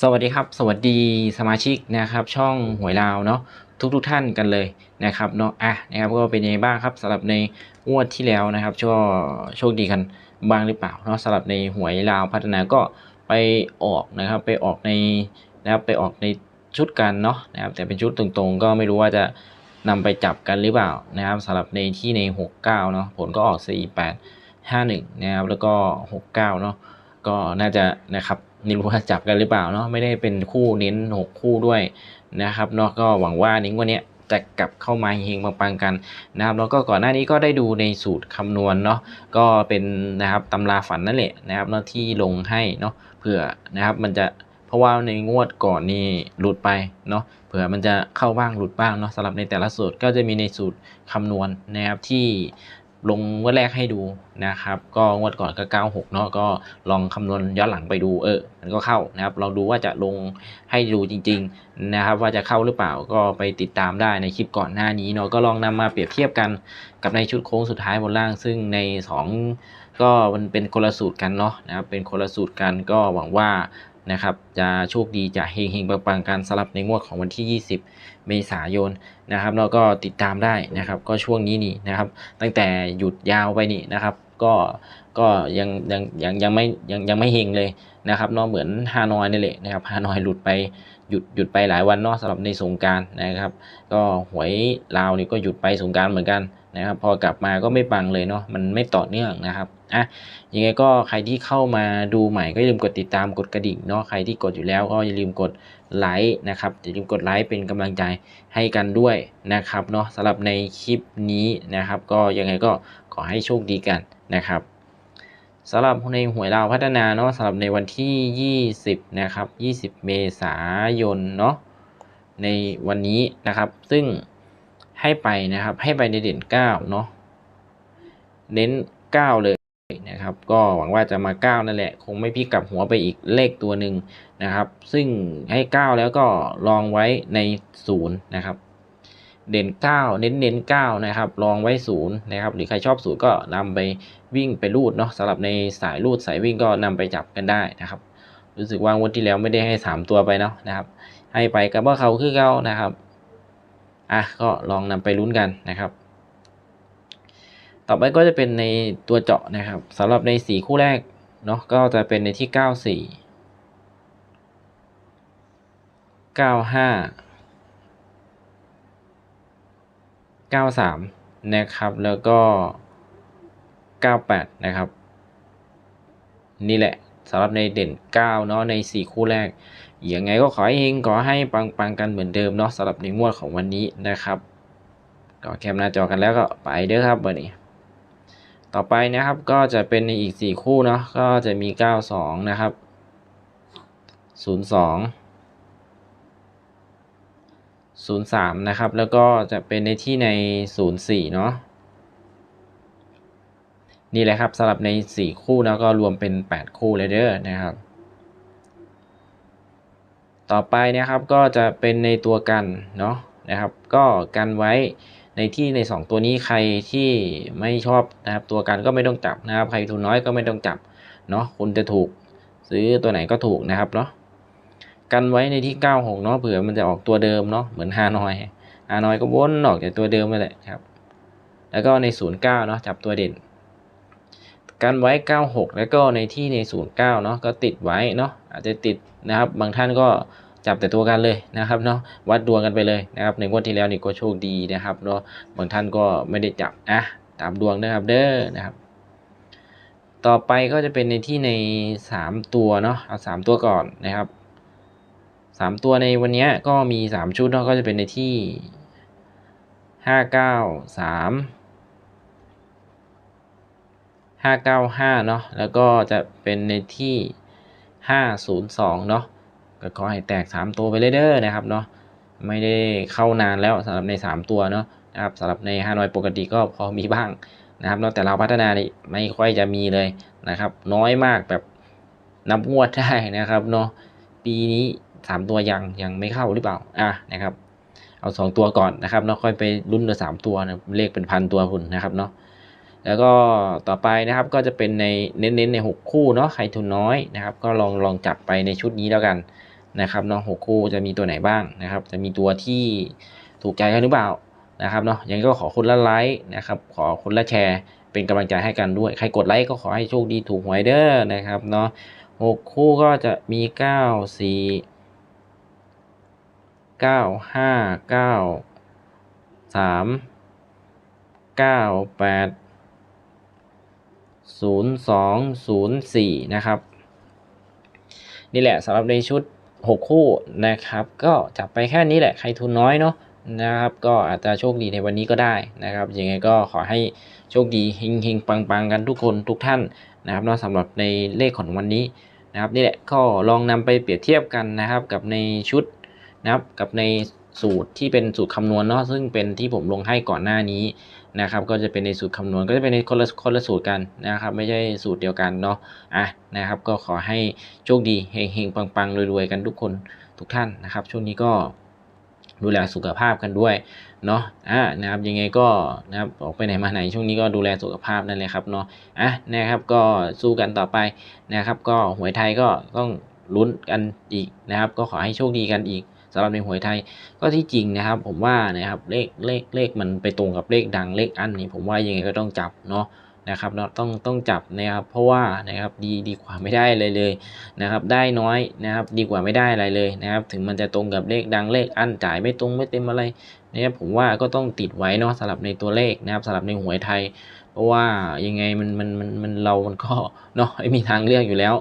สวัสดีครับ สวัสดีสมาชิกนะครับ ช่องหวยลาวเนาะทุกทุกๆท่านกันเลยนะครับเนาะอะนะครับก็เป็นยังไงบ้างครับสำหรับในงวดที่แล้วนะครับก็โชคดีกันบ้างหรือเปล่าเนาะสำหรับในหวยลาวพัฒนาก็ไปออกนะครับ ไปออกในนะครับไปออกในชุดกันเนาะนะครับ แต่เป็นชุดตรงๆ ก็ไม่รู้ว่าจะนำไปจับกันหรือเปล่านะครับสำหรับในที่ใน 69เนาะผลก็ออก 48 51นะครับแล้วก็ 69เนาะ ก็น่าจะนะครับไม่รู้ว่าจับกันหรือเปล่าเนาะไม่ได้เป็นคู่เน้นหกคู่ด้วยนะครับเนาะก็หวังว่านิ้งวันนี้จะกลับเข้ามาเฮงๆปังๆกันนะครับแล้วก็ก่อนหน้านี้ก็ได้ดูในสูตรคำนวณเนาะก็เป็นนะครับตำราฝันนั่นแหละนะครับเนาะที่ลงให้เนาะเผื่อนะครับมันจะเพราะว่าในงวดก่อนนี่หลุดไปเนาะเผื่อมันจะเข้าบ้างหลุดบ้างเนาะสำหรับในแต่ละสูตรก็จะมีในสูตรคำนวณนะครับที่ ลงงวดแรกให้ดูนะครับ ก็งวดก่อนก็ 96 เนาะก็ลองคำนวณย้อนหลังไปดูเออ มันก็เข้านะครับลองดูว่าจะลงให้ดูจริง ๆนะครับ ว่าจะเข้าหรือเปล่าก็ไปติดตามได้ในคลิปก่อนหน้านี้เนาะก็ลองนำมาเปรียบเทียบกันกับในชุดโค้งสุดท้ายบนล่าง ซึ่งใน 2 ก็มันเป็นคนละสูตรกันเนาะนะครับเป็นคนละสูตรกันก็หวังว่า นะครับจะโชคดีจะเฮงเฮงๆปังๆกันสำหรับในงวดของวันที่ 20 เมษายนนะครับแล้วก็ติดตามได้นะครับ ก็ช่วงนี้นี่นะครับ ตั้งแต่หยุดยาวไปนี่นะครับ ก็ก็ยังยังยังยังไม่ยังยังไม่เฮงเลยนะครับเนาะเหมือนฮานอยนี่แหละนะครับฮานอยหลุดไปหยุดหยุดไปหลายวันเนาะสำหรับในสงกรารนะครับ ก็หวยลาวนี่ก็หยุดไปสงกรารเหมือนกัน นะครับพอกลับมาก็ไม่ปังเลยเนาะมันไม่ต่อเนื่องนะครับอะยังไงก็ใครที่เข้ามาดูใหม่ก็อย่าลืมกดติดตามกดกระดิ่งเนาะใครที่กดอยู่แล้วก็อย่าลืมกดไลค์นะครับอย่าลืมกดไลค์เป็นกำลังใจให้กันด้วยนะครับเนาะสำหรับในคลิปนี้นะครับ ก็ยังไงก็ขอให้โชคดีกันนะครับสำหรับในหวยลาวพัฒนาเนาะสำหรับในวันที่ 20นะครับ20 เมษายนเนาะในวันนี้นะครับ ซึ่ง ให้ไปนะครับ ให้ไปในเด่น9เนาะเน้น 9 เลยนะครับ ก็หวังว่าจะมา 9 นั่นแหละ คงไม่พลิกกลับหัวไปอีกเลขตัวหนึ่งนะครับ ซึ่งให้ 9 แล้วก็ลองไว้ใน 0 นะครับ เด่น 9 เน้นเน้น9นะครับ ลองไว้ 0 นะครับ หรือใครชอบ 0 ก็นำไปวิ่งไปรูดเนาะสำหรับในสายรูดสายวิ่งก็นำไปจับกันได้นะครับ รู้สึกว่างวดที่แล้วไม่ได้ให้ 3 ตัวไปเนาะนะครับ ให้ไปกับว่าเขาคือเขานะครับ อะก็ลองนำไปลุ้นกันนะครับ ต่อไปก็จะเป็นในตัวเจาะนะครับสำหรับในสีคู่แรกเนาะก็จะเป็นในที่ 94 95 93 นะครับแล้วก็ 98 นะครับ นี่แหละสำหรับในเด่น 9 เนาะใน 4 คู่แรก ยังไงก็ขอให้เฮงขอให้ปังๆกันเหมือนเดิมเนาะสำหรับในงวดของวันนี้นะครับก็แคปหน้าจอกันแล้วก็ไปเด้อครับวันนี้ ต่อไปนะครับก็จะเป็นในอีก 4 คู่เนาะก็จะมี 92 นะครับ 02 03 นะครับ แล้วก็จะเป็นในที่ใน 04 เนาะนี่แหละครับสำหรับใน 4 คู่แล้วก็รวมเป็น 8 คู่เลยเด้อนะครับ ต่อไปนะครับก็จะเป็นในตัวกันเนาะนะครับ ก็กันไว้ในที่ใน 2 ตัวนี้ใครที่ไม่ชอบนะครับตัวกันก็ไม่ต้องจับนะครับ ใครทุนน้อยก็ไม่ต้องจับเนาะคุณจะถูกซื้อตัวไหนก็ถูกนะครับเนาะกันไว้ในที่ 96 เนาะเผื่อมันจะออกตัวเดิมเนาะเหมือนฮานอยฮานอยก็วนออกจากตัวเดิมไปแหละครับ แล้วก็ใน 09 เนาะจับตัวเด่น กันไว้ 96 แล้วก็ในที่ใน 09เนาะก็ติดไว้เนาะอาจจะติดนะครับ บางท่านก็จับแต่ตัวกันเลยนะครับเนาะวัดดวงกันไปเลยนะครับในงวดที่แล้วนี่ก็โชคดีนะครับเนาะบางท่านก็ไม่ได้จับอะตามดวงนะครับเด้อนะครับ ต่อไปก็จะเป็นในที่ใน 3 ตัวเนาะเอา 3 ตัวก่อนนะครับ 3 ตัวในวันนี้ก็มี 3 ชุดเนาะก็จะเป็นในที่ 593 595 เนาะแล้วก็จะเป็นในที่ 502 เนาะก็ขอให้แตก 3 ตัวไปเลยเด้อนะครับเนาะไม่ได้เข้านานแล้วสำหรับใน 3 ตัวเนาะนะครับสำหรับในฮานอยปกติก็พอมีบ้างนะครับเนาะแต่เราพัฒนานี่ไม่ค่อยจะมีเลยนะครับ น้อยมากแบบนับงวดได้นะครับเนาะปีนี้ 3 ตัวยังยังไม่เข้าหรือเปล่าอะนะครับ เอา 2 ตัวก่อนนะครับเนาะค่อยไปรุ่นละสามตัวนะเลขเป็นพันตัวคุณนะครับเนาะ แล้วก็ต่อไปนะครับก็จะเป็นในเน้นๆใน 6 คู่เนาะใครทุนน้อยนะครับ ก็ลองลองจับไปในชุดนี้แล้วกันนะครับเนาะหกคู่จะมีตัวไหนบ้างนะครับ จะมีตัวที่ถูกใจกันหรือเปล่านะครับเนาะยังก็ขอคนละไลค์นะครับ ขอคนละแชร์ เป็นกำลังใจให้กันด้วย ใครกดไลค์ก็ขอให้โชคดีถูกหวยเด้อนะครับเนาะหกคู่ก็จะมีเก้าสี่เก้าห้าเก้าสามเก้าแปดศูนะครับ นี่แหละสำหรับในชุด 6 คู่นะครับ ก็จับไปแค่นี้แหละใครทุนน้อยเนาะนะครับ ก็อาจจะโชคดีในวันนี้ก็ได้นะครับยังไงก็ขอให้โชคดีเฮงเฮงปังปังๆ กันทุกคนทุกท่านนะครับเนาะสำหรับในเลขของวันนี้นะครับนี่แหละก็ลองนำไปเปรียบเทียบกันนะครับกับในชุดนะครับกับใน สูตรที่เป็นสูตรคำนวณเนาะซึ่งเป็นที่ผมลงให้ก่อนหน้านี้นะครับก็จะเป็นในสูตรคำนวณก็จะเป็นในคนละคนละสูตรกันนะครับไม่ใช่สูตรเดียวกันเนาะอะนะครับก็ขอให้โชคดีเฮงเฮงปังปังๆรวยๆกันทุกคนทุกท่านนะครับช่วงนี้ก็ดูแลสุขภาพกันด้วยเนาะอะนะครับยังไงก็นะครับออกไปไหนมาไหนช่วงนี้ก็ดูแลสุขภาพนั่นเลยครับเนาะอะนะครับก็สู้กันต่อไปนะครับ ก็หวยไทยก็ต้องลุ้นกันอีกนะครับ ก็ขอให้โชคดีกันอีก สำหรับในหวยไทยก็ที่จริงนะครับ ผมว่านะครับเลขเลขเลขมันไปตรงกับเลขดังเลขอันนี้ผมว่ายังไงก็ต้องจับเนาะนะครับเนาะต้องต้องจับนะครับเพราะว่านะครับดีดีกว่าไม่ได้เลยเลยนะครับได้น้อยนะครับดีกว่าไม่ได้อะไรเลยนะครับถึงมันจะตรงกับเลขดังเลขอันจ่ายไม่ตรงไม่เต็มอะไรนะครับผมว่าก็ต้องติดไว้เนาะสำหรับในตัวเลขนะครับสำหรับในหวยไทย เพราะว่ายังไงมันมันมันมันเรามันก็เนาะไม่มีทางเลือกอยู่แล้ว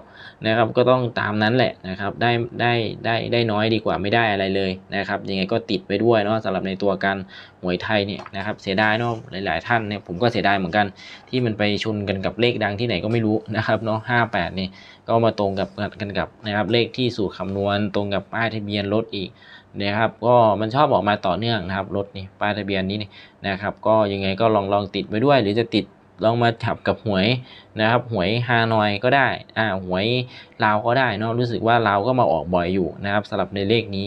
นะครับ ก็ต้องตามนั้นแหละนะครับได้ได้ได้ได้น้อยดีกว่าไม่ได้อะไรเลยนะครับ ยังไงก็ติดไปด้วยเนาะสำหรับในตัวการหวยไทยเนี่ยนะครับเสียดายเนาะหลาย ๆ ท่านเนี่ยผมก็เสียดายเหมือนกันที่มันไปชนกันกับเลขดังที่ไหนก็ไม่รู้นะครับเนาะห้าแปดนี่ก็มาตรงกับกันกับนะครับเลขที่สูตรคำนวณตรงกับป้ายทะเบียนรถอีกนะครับก็มันชอบออกมาต่อเนื่องนะครับรถนี่ป้ายทะเบียนนี้นะครับ ก็ยังไงก็ลองลองติดไว้ด้วย หรือจะติด ลองมาจับกับหวยนะครับหวยฮานอยก็ได้อ่าหวยลาวก็ได้เนาะรู้สึกว่าลาวก็มาออกบ่อยอยู่นะครับสำหรับในเลขนี้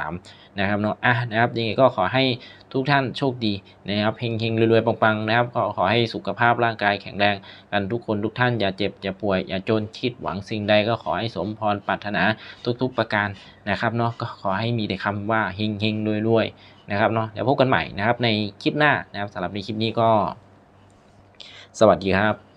583 นะครับเนาะอะนะครับยังไงก็ขอให้ทุกท่านโชคดีนะครับเฮงเฮงรวยๆปังๆนะครับก็ขอให้สุขภาพร่างกายแข็งแรงกันทุกคนทุกท่านอย่าเจ็บอย่าป่วยอย่าจนคิดหวังสิ่งใดก็ขอให้สมพรปรารถนาทุกๆประการนะครับเนาะก็ขอให้มีแต่คำว่าเฮงเฮงรวยๆนะครับเนาะเดี๋ยวพบกันใหม่นะครับในคลิปหน้านะครับสำหรับในคลิปนี้ก็ สวัสดีครับ